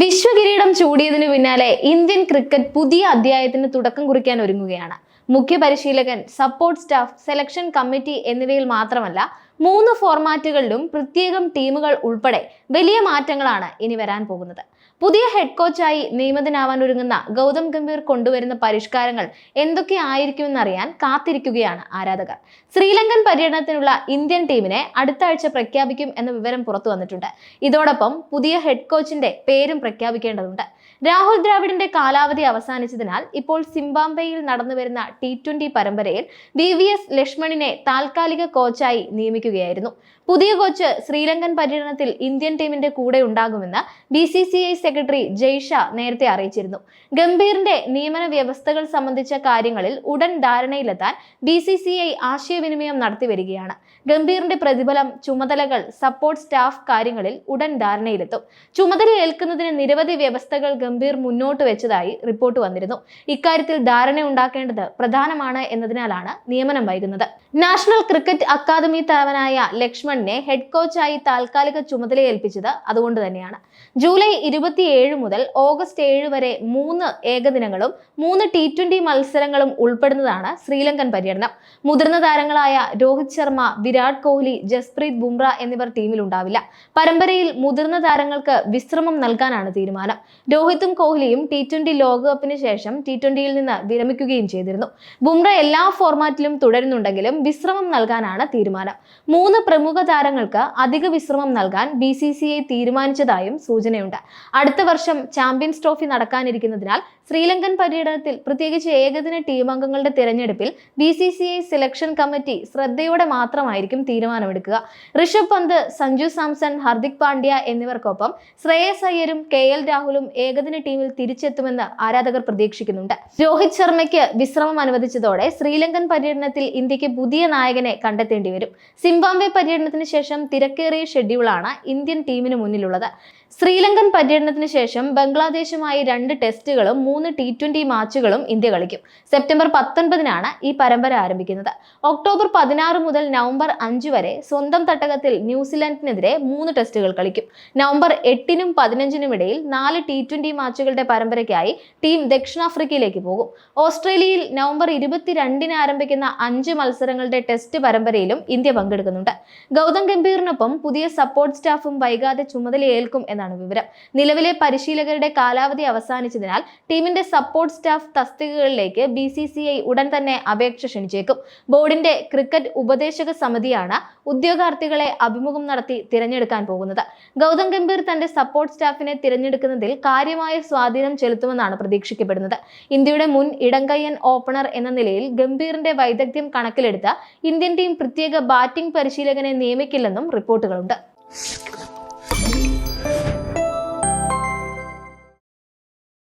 വിശ്വകിരീടം ചൂടിയതിനു പിന്നാലെ Indian cricket പുതിയ അധ്യായത്തിന് തുടക്കം കുറിക്കാൻ ഒരുങ്ങുകയാണ്. മുഖ്യ പരിശീലകൻ സപ്പോർട്ട് സ്റ്റാഫ് സെലക്ഷൻ കമ്മിറ്റി എന്നിവയിൽ മാത്രമല്ല മൂന്ന് ഫോർമാറ്റുകളിലും പ്രത്യേകം ടീമുകൾ ഉൾപ്പെടെ വലിയ മാറ്റങ്ങളാണ് ഇനി വരാൻ പോകുന്നത്. പുതിയ ഹെഡ് കോച്ചായി നിയമിതനാവാൻ ഒരുങ്ങുന്ന ഗൗതം ഗംഭീർ കൊണ്ടുവരുന്ന പരിഷ്കാരങ്ങൾ എന്തൊക്കെ ആയിരിക്കുമെന്നറിയാൻ കാത്തിരിക്കുകയാണ് ആരാധകർ. ശ്രീലങ്കൻ പര്യടനത്തിനുള്ള ഇന്ത്യൻ ടീമിനെ അടുത്ത ആഴ്ച പ്രഖ്യാപിക്കും എന്ന വിവരം പുറത്തു വന്നിട്ടുണ്ട്. ഇതോടൊപ്പം പുതിയ ഹെഡ് കോച്ചിന്റെ പേരും പ്രഖ്യാപിക്കേണ്ടതുണ്ട്. രാഹുൽ ദ്രാവിഡിന്റെ കാലാവധി അവസാനിച്ചതിനാൽ ഇപ്പോൾ സിംബാബ്വേയിൽ നടന്നുവരുന്ന ടി ട്വന്റി പരമ്പരയിൽ വി വി എസ് ലക്ഷ്മണിനെ താൽക്കാലിക കോച്ചായി നിയമിക്കുകയായിരുന്നു. പുതിയ കോച്ച് ശ്രീലങ്കൻ പര്യടനത്തിൽ ഇന്ത്യൻ ടീമിന്റെ കൂടെ ഉണ്ടാകുമെന്ന് B C C I secretary Jay Shah നേരത്തെ അറിയിച്ചിരുന്നു. ഗംഭീറിന്റെ നിയമന വ്യവസ്ഥകൾ സംബന്ധിച്ച കാര്യങ്ങളിൽ ഉടൻ ധാരണയിലെത്താൻ ബി സി സി ഐ ആശയവിനിമയം നടത്തി വരികയാണ് ഗംഭീറിന്റെ പ്രതിഫലം ചുമതലകൾ സപ്പോർട്ട് സ്റ്റാഫ് കാര്യങ്ങളിൽ ഉടൻ ധാരണയിലെത്തും. ചുമതല ഏൽക്കുന്നതിന് നിരവധി വ്യവസ്ഥകൾ ഗംഭീർ മുന്നോട്ട് വെച്ചതായി റിപ്പോർട്ട് വന്നിരുന്നു. ഇക്കാര്യത്തിൽ ധാരണ ഉണ്ടാക്കേണ്ടത് പ്രധാനമാണ് എന്നതിനാലാണ് നിയമനം വൈകുന്നത്. നാഷണൽ ക്രിക്കറ്റ് അക്കാദമി തലവനായ ലക്ഷ്മണിനെ ഹെഡ് കോച്ചായി താൽക്കാലിക ചുമതല ഏൽപ്പിച്ചത് അതുകൊണ്ട് തന്നെയാണ്. ജൂലൈ ഇരുപത്തിയേഴ് മുതൽ ഓഗസ്റ്റ് ഏഴ് വരെ മൂന്ന് ഏകദിനങ്ങളും മൂന്ന് ടി ട്വന്റി മത്സരങ്ങളും ഉൾപ്പെടുന്നതാണ് ശ്രീലങ്കൻ പര്യടനം. മുതിർന്ന താരങ്ങളായ രോഹിത് ശർമ്മ വിരാട് കോഹ്ലി ജസ്പ്രീത് ബുംറ എന്നിവർ ടീമിൽ ഉണ്ടാവില്ല. പരമ്പരയിൽ മുതിർന്ന താരങ്ങൾക്ക് വിശ്രമം നൽകാനാണ് തീരുമാനം. രോഹിത്തും കോഹ്ലിയും ടി ട്വന്റി ലോകകപ്പിന് ശേഷം ടി ട്വന്റിയിൽ നിന്ന് വിരമിക്കുകയും ചെയ്തിരുന്നു. ബുംറ എല്ലാ ഫോർമാറ്റിലും തുടരുന്നുണ്ടെങ്കിലും വിശ്രമം നൽകാനാണ് തീരുമാനം. മൂന്ന് പ്രമുഖ താരങ്ങൾക്ക് അധിക വിശ്രമം നൽകാൻ ബി സി സി ഐ തീരുമാനിച്ചതായും സൂചനയുണ്ട്. അടുത്ത വർഷം ചാമ്പ്യൻസ് ട്രോഫി നടക്കാനിരിക്കുന്നതിനാൽ ശ്രീലങ്കൻ പര്യടനത്തിൽ പ്രത്യേകിച്ച് ഏകദിന ടീം അംഗങ്ങളുടെ തിരഞ്ഞെടുപ്പിൽ B C C I selection committee ശ്രദ്ധയോടെ മാത്രമായിരിക്കും തീരുമാനമെടുക്കുക. ഋഷഭ് പന്ത് സഞ്ജു സാംസൺ ഹർദിക് പാണ്ഡ്യ എന്നിവർക്കൊപ്പം ശ്രേയസ് അയ്യരും കെ എൽ രാഹുലും ഏകദിന ടീമിൽ തിരിച്ചെത്തുമെന്ന് ആരാധകർ പ്രതീക്ഷിക്കുന്നുണ്ട്. രോഹിത് ശർമ്മയ്ക്ക് വിശ്രമം അനുവദിച്ചതോടെ ശ്രീലങ്കൻ പര്യടനത്തിൽ ഇന്ത്യയ്ക്ക് പുതിയ നായകനെ കണ്ടെത്തേണ്ടി വരും സിംബാബ്വെ പര്യടനത്തിന് ശേഷം തിരക്കേറിയ ഷെഡ്യൂളാണ് ഇന്ത്യൻ ടീമിന് മുന്നിലുള്ളത്. ശ്രീലങ്കൻ പര്യടനത്തിന് ശേഷം ബംഗ്ലാദേശുമായി രണ്ട് ടെസ്റ്റുകളും മൂന്ന് ടി ട്വന്റി മാച്ചുകളും ഇന്ത്യ കളിക്കും. സെപ്റ്റംബർ പത്തൊൻപതിനാണ് ഈ പരമ്പര ആരംഭിക്കുന്നത്. ഒക്ടോബർ പതിനാറ് മുതൽ നവംബർ അഞ്ച് വരെ സ്വന്തം തട്ടകത്തിൽ ന്യൂസിലാൻഡിനെതിരെ മൂന്ന് ടെസ്റ്റുകൾ കളിക്കും. നവംബർ എട്ടിനും പതിനഞ്ചിനും ഇടയിൽ നാല് ടി ട്വന്റി മാച്ചുകളുടെ പരമ്പരയ്ക്കായി ടീം ദക്ഷിണാഫ്രിക്കയിലേക്ക് പോകും. ഓസ്ട്രേലിയയിൽ നവംബർ ഇരുപത്തിരണ്ടിന് ആരംഭിക്കുന്ന അഞ്ച് മത്സരങ്ങളുടെ ടെസ്റ്റ് പരമ്പരയിലും ഇന്ത്യ പങ്കെടുക്കുന്നുണ്ട്. ഗൗതം ഗംഭീറിനൊപ്പം പുതിയ സപ്പോർട്ട് സ്റ്റാഫും വൈകാതെ ചുമതലയേൽക്കും എന്നാണ് വിവരം. നിലവിലെ പരിശീലകരുടെ കാലാവധി അവസാനിച്ചതിനാൽ ടീമിന്റെ സപ്പോർട്ട് സ്റ്റാഫ് തസ്തികകളിലേക്ക് ബി സി സി ഐ ഉടൻ തന്നെ അപേക്ഷ ക്ഷണിച്ചേക്കും. ബോർഡിന്റെ ക്രിക്കറ്റ് ഉപദേശക സമിതിയാണ് ഉദ്യോഗാർത്ഥികളെ അഭിമുഖം നടത്തി തിരഞ്ഞെടുക്കാൻ പോകുന്നത്. ഗൗതം ഗംഭീർ തന്റെ സപ്പോർട്ട് സ്റ്റാഫിനെ തിരഞ്ഞെടുക്കുന്നതിൽ കാര്യമായ സ്വാധീനം ചെലുത്തുമെന്നാണ് പ്രതീക്ഷിക്കപ്പെടുന്നത്. ഇന്ത്യയുടെ മുൻ ഇടങ്കയ്യൻ ഓപ്പണർ എന്ന നിലയിൽ ഗംഭീറിന്റെ വൈദഗ്ധ്യം കണക്കിലെടുത്ത് ഇന്ത്യൻ ടീം പ്രത്യേക ബാറ്റിംഗ് പരിശീലകനെ നിയമിക്കില്ലെന്നും റിപ്പോർട്ടുകളുണ്ട്.